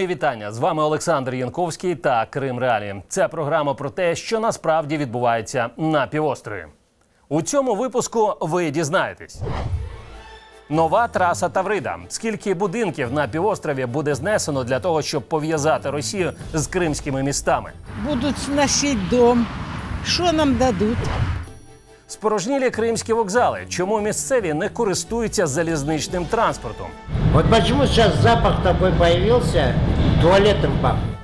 Мої вітання з вами Олександр Янковський та Крим Реалі. Це програма про те, що насправді відбувається на півострові. У цьому випуску ви дізнаєтесь. Нова траса Таврида. Скільки будинків на півострові буде знесено для того, щоб пов'язати Росію з кримськими містами? будут сносить дом. Что нам дадут? Спорожнілі кримські вокзали. Чому місцеві не користуються залізничним транспортом? Вот почему сейчас запах такой появился, туалетом пахнет.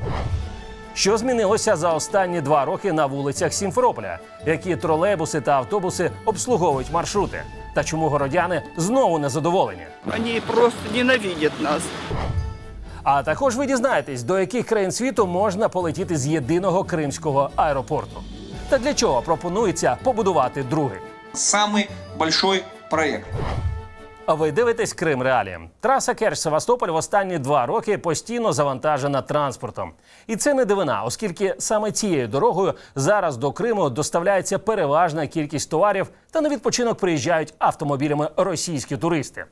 Що змінилося за останні два роки на вулицях Сімферополя? Які тролейбуси та автобуси обслуговують маршрути? Та чому городяни знову незадоволені? Они просто ненавидят нас. А також ви дізнаєтесь, до яких країн світу можна полетіти з єдиного кримського аеропорту. Та для чого пропонується побудувати другий? самый большой проект. А ви дивитесь Крим Реалі. Траса Керч Севастополь в останні два роки постійно завантажена транспортом. І це не дивина, оскільки саме цією дорогою зараз до Криму доставляється переважна кількість товарів та на відпочинок приїжджають автомобілями російські туристи.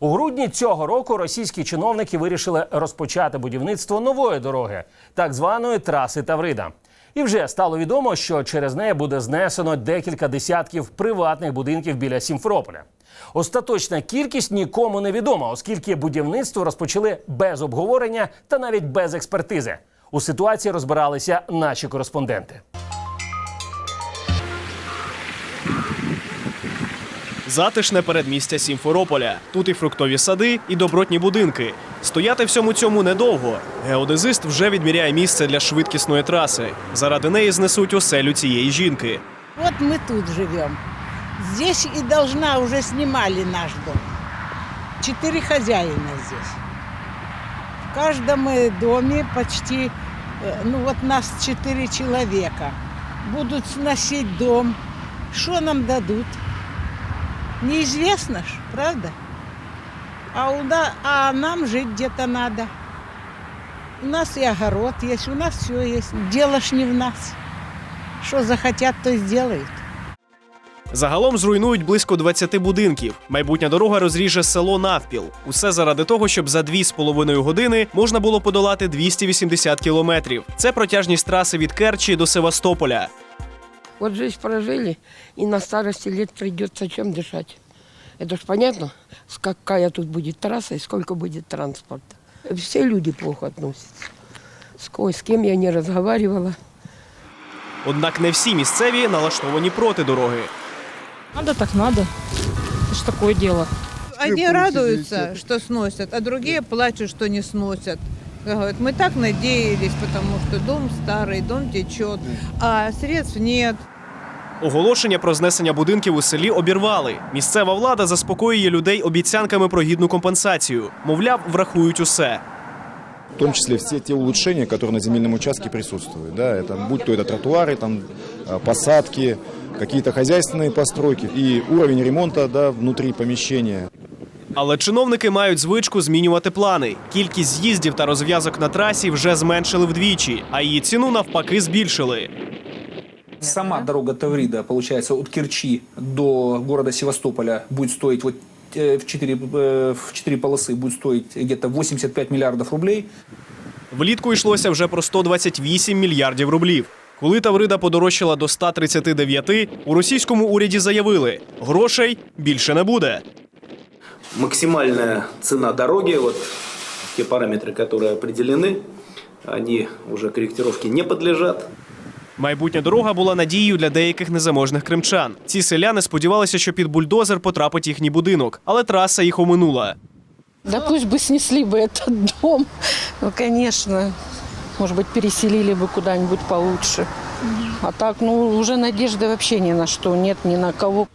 У грудні цього року російські чиновники вирішили розпочати будівництво нової дороги, так званої траси Таврида. І вже стало відомо, що через неї буде знесено декілька десятків приватних будинків біля Сімферополя. Остаточна кількість нікому не відома, оскільки будівництво розпочали без обговорення та навіть без експертизи. У ситуації розбиралися наші кореспонденти. Затишне передмістя Сімферополя. Тут і фруктові сади, і добротні будинки. Стояти всьому цьому недовго. Геодезист вже відміряє місце для швидкісної траси. Заради неї знесуть оселю цієї жінки. Вот мы тут живем. Здесь и должна уже снимали наш дом. Четыре хозяина здесь. В каждом э, доме почти, э, ну вот нас четыре человека. Будут сносить дом. Что нам дадут? Неизвестно ж, правда? А, у на- а нам жить где-то надо. У нас и огород есть, у нас все есть. Дело ж не в нас. Что захотят, то и сделают. Загалом зруйнують близько 20 будинків. Майбутня дорога розріже село навпіл. Усе заради того, щоб за 2,5 години можна було подолати 280 кілометрів. Це протяжність траси від Керчі до Севастополя. Вот жизнь прожили, и на старости лет придется чем дышать. Это ж понятно, с какая тут будет трасса и сколько будет транспорта. Все люди плохо относятся. С кой, с кем я не разговаривала. Однак не всі місцеві налаштовані проти дороги. Надо так надо. Это ж такое дело. Одни радуются, что сносят, а другие плачут, что не сносят. Говорят, мы так надеялись, потому что дом старый, дом течет, а средств нет. Оголошення про знесення будинків у селі обірвали. Місцева влада заспокоює людей обіцянками про гідну компенсацію. Мовляв, врахують усе. в том числе все те улучшения, которые на земельном участке присутствуют. Да, это, будь то это тротуары, там, э, посадки, какие-то хозяйственные постройки и уровень ремонта да, внутри помещения. Але чиновники мають звичку змінювати плани. Кількість з'їздів та розв'язок на трасі вже зменшили вдвічі, а її ціну навпаки збільшили. Сама дорога Таврида, получается, от Керчи до города Севастополя будет стоить вот э, в 4, в 4 полосы будет стоить где-то 85 миллиардов рублей. Влітку йшлося вже про 128 мільярдів рублів. Коли Таврида подорожчала до 139, у російському уряді заявили, грошей більше не буде максимальная цена дороги, вот те параметры, которые определены, они уже корректировке не подлежат. Майбутня дорога була надією для деяких незаможних кримчан. Ці селяни сподівалися, що під бульдозер потрапить їхній будинок, але траса їх оминула. Да пусть бы снесли бы этот дом. Ну, конечно. Может быть, переселили бы куда-нибудь получше. А так, ну, уже надежды вообще ни на что нет, ни на кого.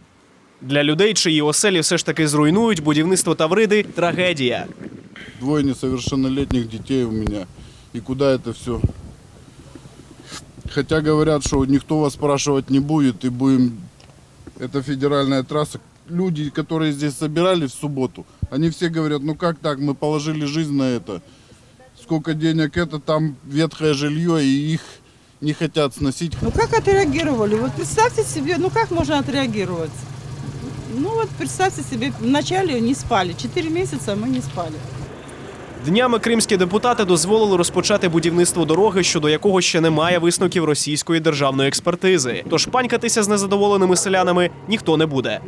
Для людей, чиї оселі все ж таки зруйнують, будівництво Тавриди трагедія. Двое несовершеннолетних детей у меня. И куда это все? Хотя говорят, что никто вас спрашивать не будет, и будем... Это федеральная трасса. Люди, которые здесь собирали в субботу, они все говорят, ну как так, мы положили жизнь на это. Сколько денег это, там ветхое жилье, и их не хотят сносить. Ну как отреагировали? Вот представьте себе, ну как можно отреагировать? Ну вот представьте себе, вначале не спали, четыре месяца мы не спали. Днями кримські депутати дозволили розпочати будівництво дороги, щодо якого ще немає висновків російської державної експертизи. Тож панькатися з незадоволеними селянами ніхто не буде.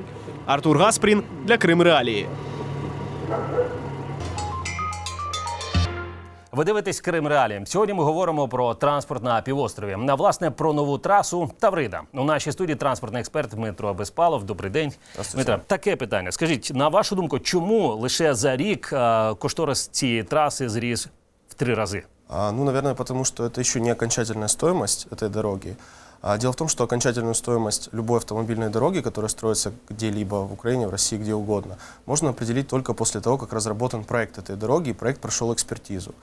Артур Гаспрін для Крим Реалії. Ви дивитесь Крим Реалі. Сьогодні ми говоримо про транспорт на півострові. На власне про нову трасу Таврида. У нашій студії транспортний експерт Дмитро Безпалов. Добрий день. Дмитро, таке питання. Скажіть, на вашу думку, чому лише за рік кошторис цієї траси зріс в три рази? А, Ну, наверное, потому что это еще не окончательная стоимость этой дороги. А, Дело в том, что окончательную стоимость любой автомобильной дороги, которая строится где-либо в Украине, в России, где угодно, можно определить только после того, как разработан проект этой дороги, и проект прошел экспертизу.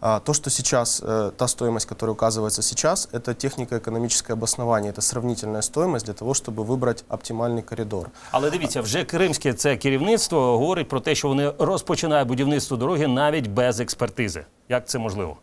А, То, что сейчас, э, та стоимость, которая указывается сейчас, это технико-экономическое обоснование, это сравнительная стоимость для того, чтобы выбрать оптимальный коридор. Але дивіться, вже кримське це керівництво говорить про те, що вони розпочинають будівництво дороги навіть без експертизи. Як це можливо?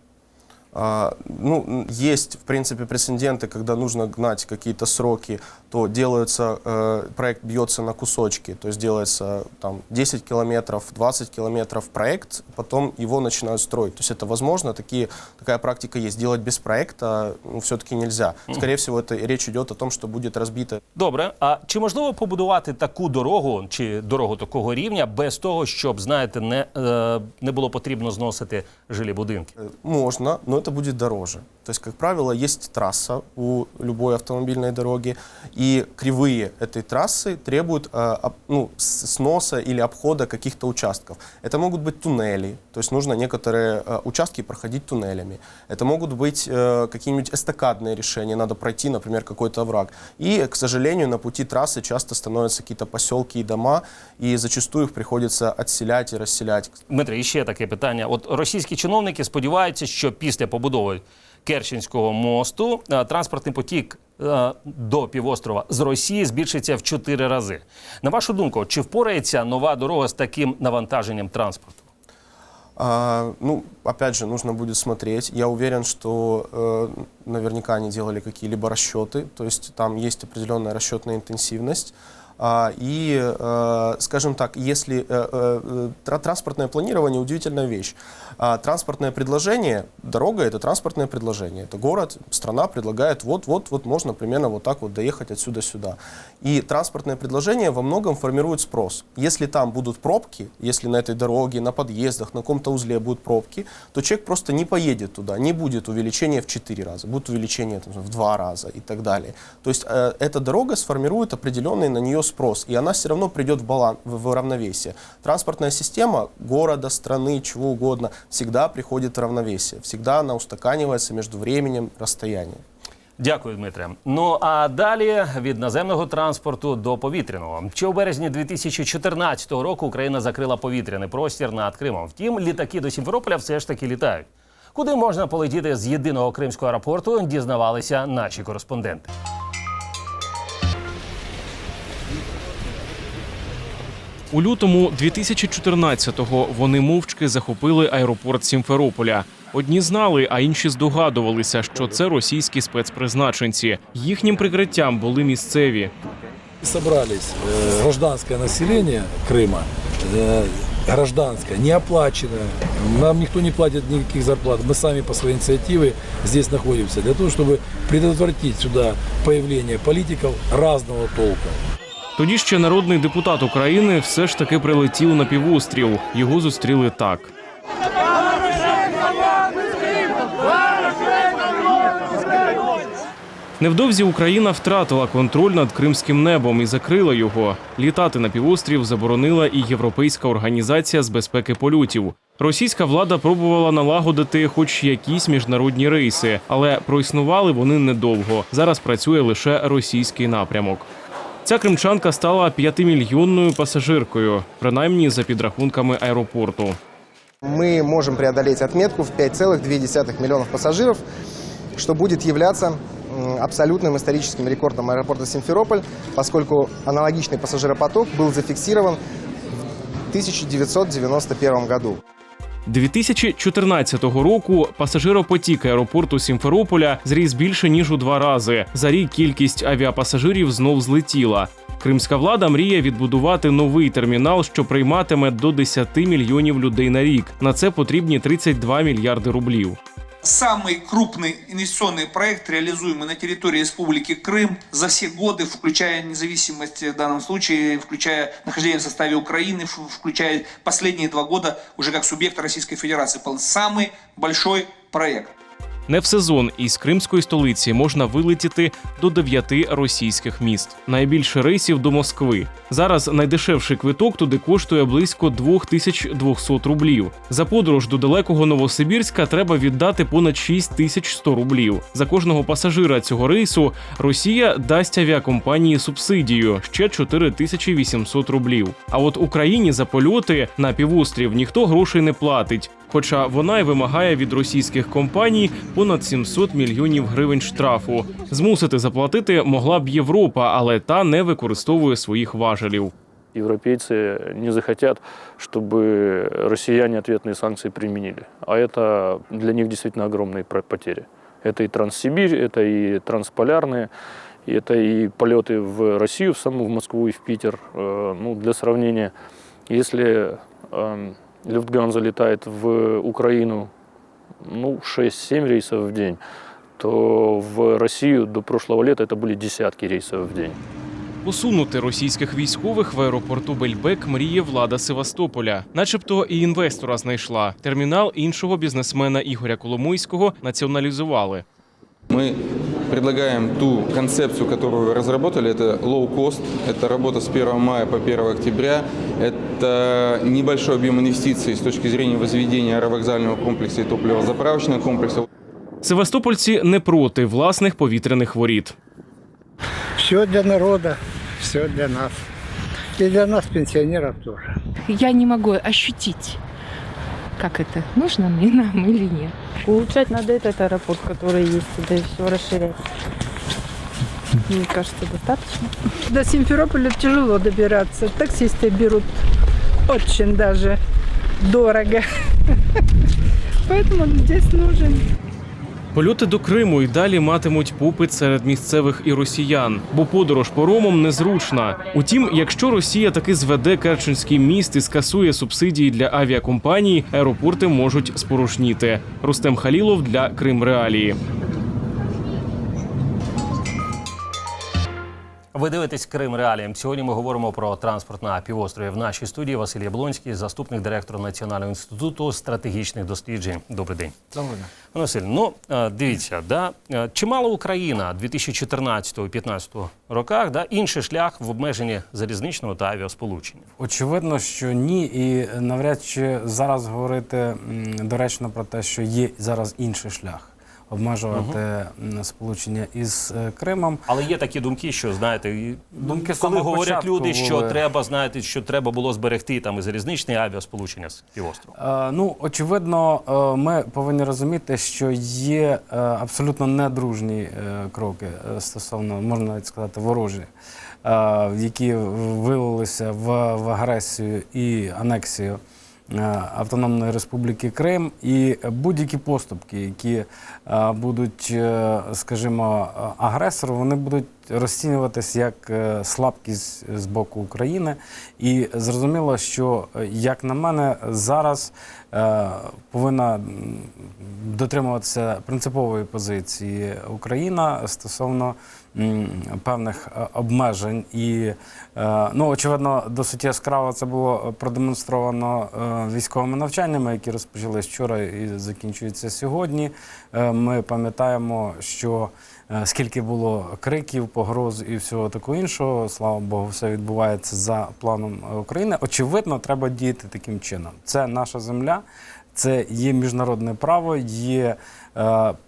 А, Ну, м, есть, в принципе, прецеденты, когда нужно гнать какие-то сроки, то делается, э, проект бьется на кусочки, то есть делается там 10 километров, 20 километров проект, потом его начинают строить. То есть это возможно, такие, такая практика есть. Делать без проекта ну, все-таки нельзя. Скорее всего, это речь идет о том, что будет разбито Добре, а чи можливо побудувати таку дорогу чи дорогу такого рівня без того, щоб знаєте, не, е, не було потрібно зносити жилі будинки? Э, Можно, но это будет дороже. То есть, как правило, есть трасса у любой автомобильной дороги, и кривые этой трассы требуют э, об- ну, с- сноса или обхода каких-то участков. Это могут быть туннели, то есть нужно некоторые э, участки проходить туннелями. Это могут быть э, какие-нибудь эстакадные решения, надо пройти, например, какой-то овраг. И, к сожалению, на пути трассы часто становятся какие-то поселки и дома, и зачастую их приходится отселять и расселять. Дмитро, і ще таке питання. От російські чиновники сподіваються, що після побудови Керченського мосту е, транспортний потік е, до півострова з Росії збільшиться в чотири рази. На вашу думку, чи впорається нова дорога з таким навантаженням транспорту? А, ну, опять же, нужно будет смотреть. Я уверен, что э, наверняка они делали какие-либо расчеты, то есть там есть определенная расчетная интенсивность. А, и, э, скажем так, если э, э, тра- транспортное планирование удивительная вещь. А, транспортное предложение, дорога это транспортное предложение. Это город, страна предлагает вот-вот, вот можно примерно вот так вот доехать отсюда сюда. И транспортное предложение во многом формирует спрос. Если там будут пробки, если на этой дороге, на подъездах, на каком-то узле будут пробки, то человек просто не поедет туда, не будет увеличения в 4 раза, будет увеличение там, в 2 раза и так далее. То есть эта дорога сформирует определенный на нее спрос, и она все равно придет в, баланс, в, в равновесие. Транспортная система города, страны, чего угодно, всегда приходит в равновесие, всегда она устаканивается между временем, расстоянием. Дякую, Дмитре. Ну а далі від наземного транспорту до повітряного. Ще у березні 2014 року Україна закрила повітряний простір над Кримом. Втім, літаки до Сімферополя все ж таки літають. Куди можна полетіти з єдиного кримського аеропорту, дізнавалися наші кореспонденти. У лютому 2014-го вони мовчки захопили аеропорт Сімферополя. Одні знали, а інші здогадувалися, що це російські спецпризначенці. Їхнім прикриттям були місцеві. Собрались э, гражданское население Крыма, э, гражданское, неоплаченное. Нам никто не платит никаких зарплат. Мы сами по своей инициативе здесь находимся для того, чтобы предотвратить сюда появление политиков разного толка. Тоді ще народний депутат України все ж таки прилетів на півострів. Його зустріли так. Невдовзі Україна втратила контроль над кримським небом і закрила його. Літати на півострів заборонила і Європейська організація з безпеки польотів. Російська влада пробувала налагодити хоч якісь міжнародні рейси, але проіснували вони недовго. Зараз працює лише російський напрямок. Ця кримчанка стала п'ятимільйонною пасажиркою, принаймні за підрахунками аеропорту. мы можем преодолеть отметку в 5,2 миллионов пассажиров, что будет являться м, абсолютным историческим рекордом аэропорта Симферополь, поскольку аналогичный пассажиропоток был зафиксирован в 1991 году. 2014 року пасажиропотік аеропорту Сімферополя зріс більше ніж у два рази. За рік кількість авіапасажирів знов злетіла. Кримська влада мріє відбудувати новий термінал, що прийматиме до 10 мільйонів людей на рік. На це потрібні 32 мільярди рублів. Самый крупный инвестиционный проект, реализуемый на территории Республики Крым за все годы, включая независимость в данном случае, включая нахождение в составе Украины, включая последние два года уже как субъекта Российской Федерации. Самый большой проект. Не в сезон із кримської столиці можна вилетіти до дев'яти російських міст. Найбільше рейсів до Москви. Зараз найдешевший квиток туди коштує близько 2200 рублів. За подорож до далекого Новосибірська треба віддати понад 6100 рублів. За кожного пасажира цього рейсу Росія дасть авіакомпанії субсидію ще 4800 рублів. А от Україні за польоти на півострів ніхто грошей не платить. Хоча вона й вимагає від російських компаній понад 700 мільйонів гривень штрафу. Змусити заплатити могла б Європа, але та не використовує своїх важелів. Европейцы не захотят, чтобы россияне ответные санкции применили. А это для них действительно огромные про- потери. Это и Транссибирь, это и трансполярные, и это и полеты в Россию, в саму в Москву и в Питер. Э, Ну, для сравнения, если эм, Люфтганза летает в Украину ну, 6-7 рейсов в день, то в Россию до прошлого лета это были десятки рейсов в день. Посунути російських військових в аеропорту Бельбек мріє влада Севастополя, начебто і інвестора знайшла. Термінал іншого бізнесмена Ігоря Коломойського націоналізували. Мы предлагаем ту концепцию, которую разработали. Это low cost, это работа с 1 мая по 1 октября. Это небольшой объем инвестиций с точки зрения возведения аэровокзального комплекса и топливозаправочного комплекса. Севастопольці не проти власних повітряних воріт. Все для народа, все для нас. И для нас, пенсионеров, тоже. Я не могу ощутить, как это, нужно мне нам или нет. Улучшать надо этот аэропорт, который есть, да и все расширять. Мне кажется, достаточно. До Симферополя тяжело добираться. Таксисты берут очень даже дорого. Поэтому он здесь нужен. Польоти до Криму й далі матимуть попит серед місцевих і росіян, бо подорож поромом незручна. Утім, якщо Росія таки зведе Керченський міст і скасує субсидії для авіакомпаній, аеропорти можуть спорожніти. Рустем Халілов для Крим Ви дивитесь Крим Реаліям. Сьогодні ми говоримо про транспорт на півострові. В нашій студії Василь Яблонський, заступник директора Національного інституту стратегічних досліджень. Добрий день. Дня. Пане Василь, ну е, дивіться, да е, чимало Україна 2014-2015 роках, да інший шлях в обмеженні залізничного та авіасполучення. Очевидно, що ні, і навряд чи зараз говорити доречно про те, що є зараз інший шлях обмежувати м, сполучення із е, Кримом. Але є такі думки, що знаєте, і Думки з коли самого говорять початку люди, що були. треба знаєте, що треба було зберегти там і залізничне авіасполучення з півостровом. Е, Ну, очевидно, е, ми повинні розуміти, що є е, абсолютно недружні е, кроки е, стосовно, можна навіть сказати, ворожі, е, які вилилися в, в агресію і анексію е, Автономної Республіки Крим, і будь-які поступки, які е, будуть, е, скажімо, е, агресору, вони будуть розцінюватись як е, слабкість з боку України. І зрозуміло, що, е, як на мене, зараз е, повинна дотримуватися принципової позиції Україна стосовно певних обмежень. І, ну, очевидно, досить яскраво це було продемонстровано військовими навчаннями, які розпочались вчора і закінчуються сьогодні. Ми пам'ятаємо, що скільки було криків, погроз і всього такого іншого. Слава Богу, все відбувається за планом е, України. Очевидно, треба діяти таким чином. Це наша земля. Це є міжнародне право, є е,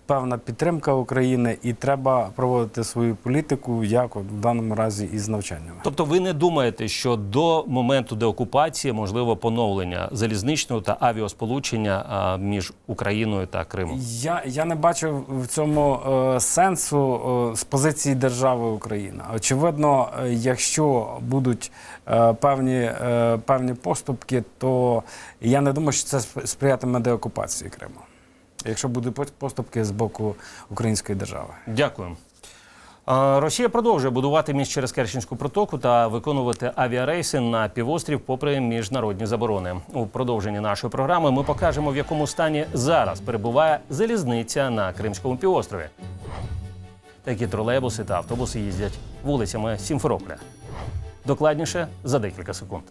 певна підтримка України, і треба проводити свою політику, як в даному разі із навчаннями. Тобто, ви не думаєте, що до моменту деокупації можливо поновлення залізничного та авіасполучення між Україною та Кримом? Я, я не бачу в цьому е, сенсу е, з позиції держави Україна. Очевидно, е, якщо будуть е, певні, е, певні поступки, то я не думаю, що це сп- сприятиме деокупації Криму. Якщо будуть поступки з боку української держави. Дякую. Росія продовжує будувати міст через Керченську протоку та виконувати авіарейси на півострів попри міжнародні заборони. У продовженні нашої програми ми покажемо, в якому стані зараз перебуває залізниця на Кримському півострові. Такі тролейбуси та автобуси їздять вулицями Сімферополя. Докладніше за декілька секунд.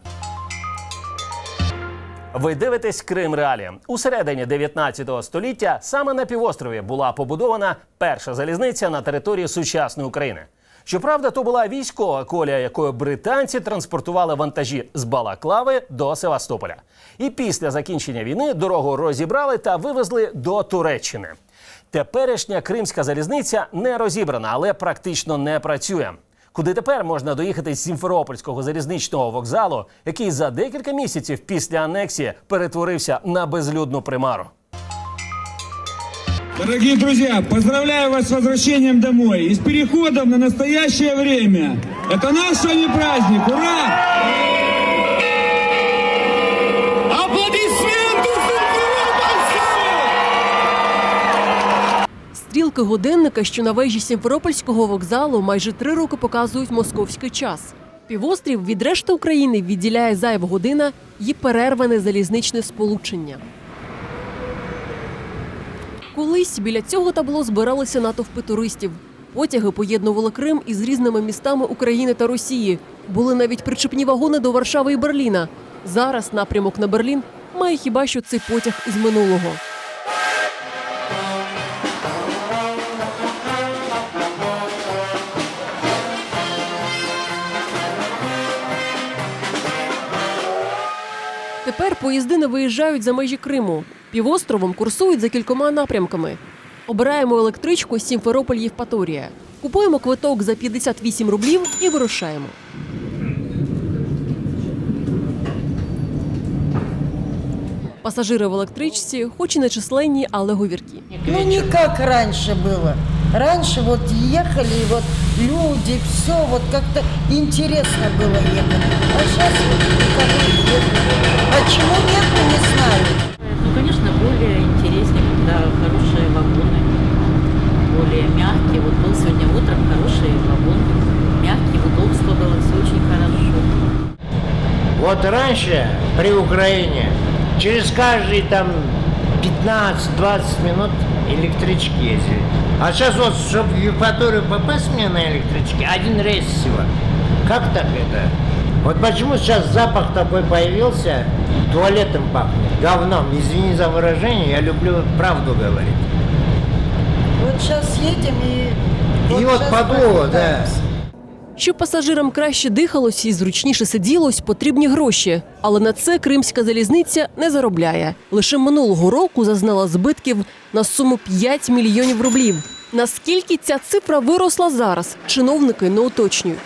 Ви дивитесь Крим Реалі. У середині 19 століття саме на півострові була побудована перша залізниця на території сучасної України. Щоправда, то була військова колія, якою британці транспортували вантажі з Балаклави до Севастополя. І після закінчення війни дорогу розібрали та вивезли до Туреччини. Теперішня кримська залізниця не розібрана, але практично не працює. Куди тепер можна доїхати з Сімферопольського залізничного вокзалу, який за декілька місяців після анексії перетворився на безлюдну примару? Дорогие друзья, поздравляю вас с возвращением домой и с переходом на настоящее время. Это наш с вами праздник. Ура! Стрілки годинника, що на вежі Сімферопольського вокзалу, майже три роки показують московський час. Півострів від решти України відділяє зайва година і перерване залізничне сполучення. Колись біля цього табло збиралися натовпи туристів. Потяги поєднували Крим із різними містами України та Росії. Були навіть причепні вагони до Варшави і Берліна. Зараз напрямок на Берлін має хіба що цей потяг із минулого. Поїзди не виїжджають за межі Криму. Півостровом курсують за кількома напрямками. Обираємо електричку Сімферополь Євпаторія. Купуємо квиток за 58 рублів і вирушаємо. Пасажири в електричці, хоч і не численні, але говіркі. Ну, не как раньше было. Раньше вот ехали, и вот люди, все, вот как-то интересно было ехать. А сейчас вот никого. Почему нет, не знаю. Ну, конечно, более интереснее, когда хорошие вагоны, более мягкие. Вот был сегодня утром хороший вагон, мягкий, удобство было, все очень хорошо. Вот раньше при Украине через каждые там 15-20 минут электрички ездили. А сейчас вот, чтобы в Евпаторию попасть мне на электричке, один рейс всего. Как так это? Вот почему сейчас запах такой появился, туалетом пахнет, говном. Извини за выражение, я люблю правду говорить. Вот сейчас едем и... И вот подуло, да. попытаемся. Щоб пасажирам краще дихалось і зручніше сиділось, потрібні гроші. Але на це кримська залізниця не заробляє. Лише минулого року зазнала збитків на суму 5 мільйонів рублів. Наскільки ця цифра виросла зараз, чиновники не уточнюють.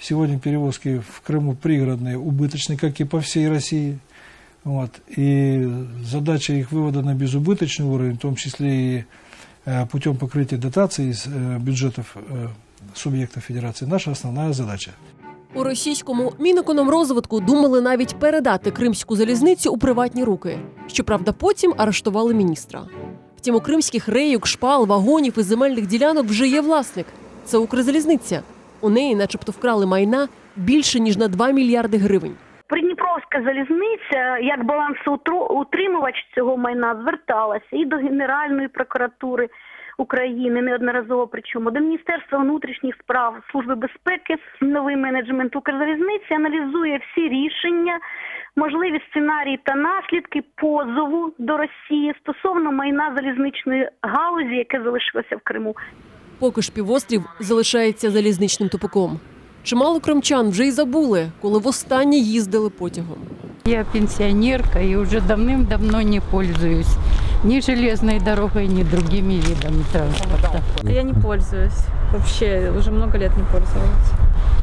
Сегодня перевозки в Крыму пригородные убыточны, как и по всей России. Вот. И задача их вывода на безубыточный уровень, в том числе и э, путем покрытия дотаций из э, бюджетов э, субъектов Федерации, наша основная задача. У російському Мінекономрозвитку думали навіть передати кримську залізницю у приватні руки. Щоправда, потім арештували міністра. Втім, у кримських рейок, шпал, вагонів і земельних ділянок вже є власник. Це Укрзалізниця. У неї, начебто, вкрали майна більше ніж на 2 мільярди гривень. Придніпровська залізниця, як балансоутримувач цього майна, зверталася і до Генеральної прокуратури України неодноразово, причому до Міністерства внутрішніх справ Служби безпеки, новий менеджмент Укрзалізниці аналізує всі рішення, можливі сценарії та наслідки позову до Росії стосовно майна залізничної галузі, яке залишилося в Криму. Поки ж півострів залишається залізничним тупиком. Чимало кримчан вже й забули, коли востаннє їздили потягом. Я пенсионерка и уже давным-давно не пользуюсь ни железной дорогой, ни другими видами транспорта. Я не пользуюсь. Вообще уже много лет не пользовалась.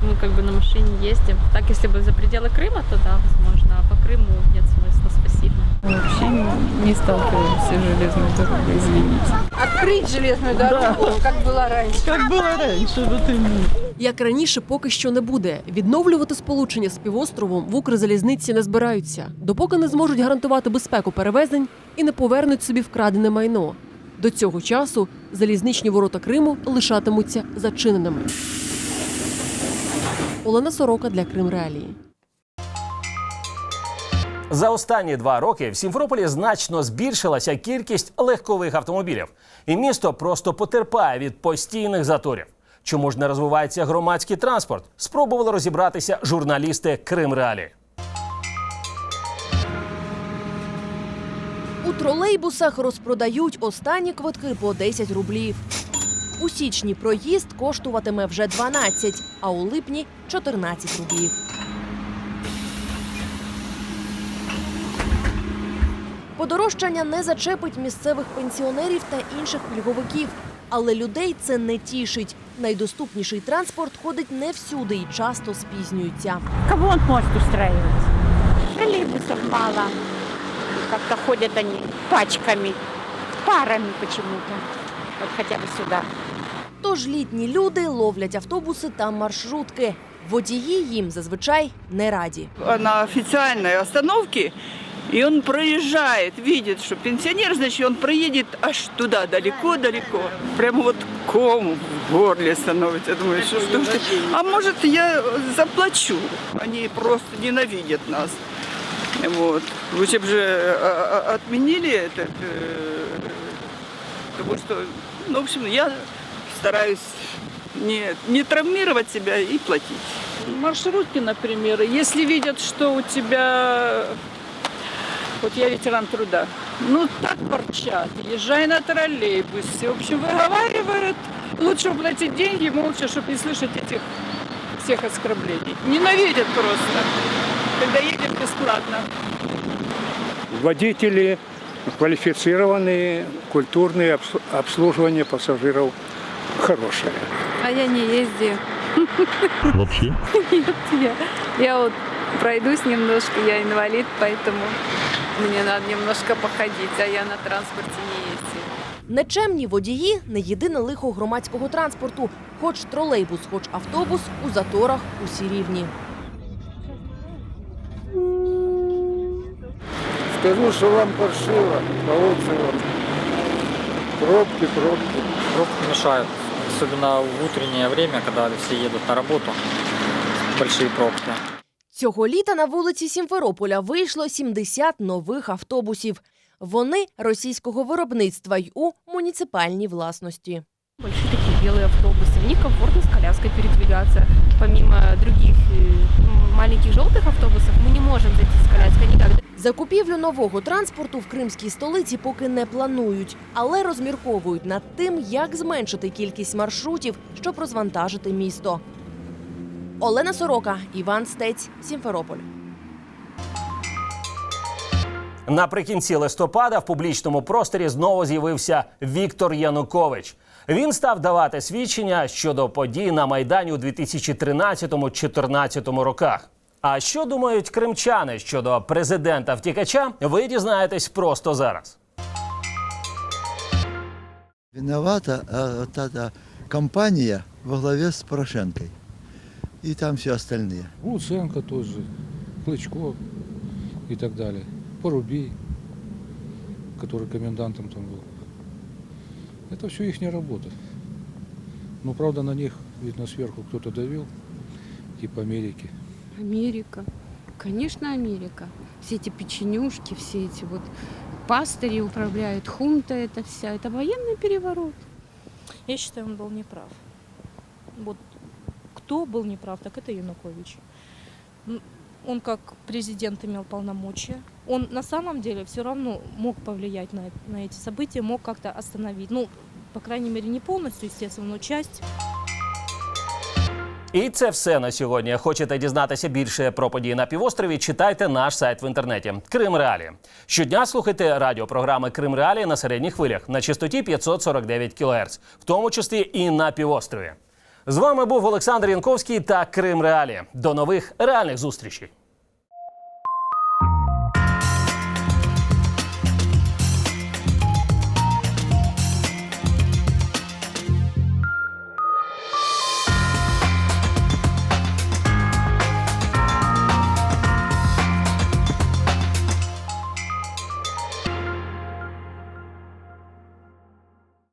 Мы как бы на машине ездим. Так, если бы за пределы Крыма, то да, возможно. А по Крыму нет смысла, спасибо. Вообще не, не сталкиваемся с железной дорогой, извините. Открыть железную дорогу, как было раньше. Как было раньше, вот именно. Як раніше, поки що не буде. Відновлювати сполучення з півостровом в Укрзалізниці не збираються, допоки не зможуть гарантувати безпеку перевезень і не повернуть собі вкрадене майно. До цього часу залізничні ворота Криму лишатимуться зачиненими. Олена Сорока для Крим Реалії. За останні два роки в Сімферополі значно збільшилася кількість легкових автомобілів, і місто просто потерпає від постійних заторів. Чому ж не розвивається громадський транспорт? Спробували розібратися журналісти Крим Реалі. У тролейбусах розпродають останні квитки по 10 рублів. У січні проїзд коштуватиме вже 12, а у липні 14 рублів. Подорожчання не зачепить місцевих пенсіонерів та інших пільговиків. Але людей це не тішить. Найдоступніший транспорт ходить не всюди і часто спізнюється. Кого он может устраивать? Троллейбусов мало. Как-то ходят они пачками, парами почему-то. Вот хотя бы сюда. Тож літні люди ловлять автобуси та маршрутки. Водії їм зазвичай не раді. на официальной остановке, и он проезжает, видит, что пенсионер, значит, он проедет аж туда, далеко-далеко. Прямо вот ком в горле становится. Думаешь, что, что ж ты? А может, я заплачу? Они просто ненавидят нас. Вот. Лучше бы же а, а, отменили этот, э, потому что, ну, в общем, я стараюсь не, не травмировать себя и платить. Маршрутки, например, если видят, что у тебя, вот я ветеран труда, ну так ворчат, езжай на троллейбусе, в общем, выговаривают, лучше бы платить деньги молча, чтобы не слышать этих всех оскорблений. Ненавидят просто, когда едем бесплатно. Водители квалифицированные, культурные, обс- обслуживание пассажиров хорошее. А я не езди. Вообще? Нет, я, я вот пройдусь немножко, я инвалид, поэтому мне надо немножко походить, а я на транспорте не ездила. Нечемні водії не єдине лихо громадського транспорту. Хоч тролейбус, хоч автобус у заторах усі рівні. Скажу, что вам паршиво, получше Пробки, пробки. Пробки мешают, особенно в утреннее время, когда все едут на работу. Большие пробки. Цього літа на вулиці Сімферополя вийшло 70 нових автобусів. Вони російського виробництва й у муніципальній власності. Большие такие белые автобусы. В них комфортно с коляской передвигаться. Помимо других э, маленьких желтых автобусов мы не можем зайти с коляской никогда. Закупівлю нового транспорту в кримській столиці поки не планують, але розмірковують над тим, як зменшити кількість маршрутів, щоб розвантажити місто. Олена Сорока, Іван Стець, Сімферополь. Наприкінці листопада в публічному просторі знову з'явився Віктор Янукович. Він став давати свідчення щодо подій на майдані у 2013-2014 роках. А що думають кримчани щодо президента втікача? Ви дізнаєтесь просто зараз. Виновата вот эта компания во главе с Порошенкой. И там все остальные. Луценко тот же, Клычко и так далее. Порубей, который комендантом там был. Это все их работа. Но правда на них, видно, сверху кто-то давил, типа Америки. Америка. Конечно, Америка. Все эти печенюшки, все эти вот пастыри управляют, хунта это вся. Это военный переворот. Я считаю, он был неправ. Вот кто был неправ, так это Янукович. М, Он как президент имел полномочия. Он на самом деле все равно мог повлиять на, на эти события, мог как-то остановить. Ну, по крайней мере, не полностью, естественно, но часть. І це все на сьогодні. Хочете дізнатися більше про події на півострові? Читайте наш сайт в інтернеті Крим Реалі. Щодня слухайте радіопрограми Крим Реалі на середніх хвилях на частоті 549 кГц, в тому числі і на півострові. З вами був Олександр Янковський та Крим Реалі. До нових реальних зустрічей.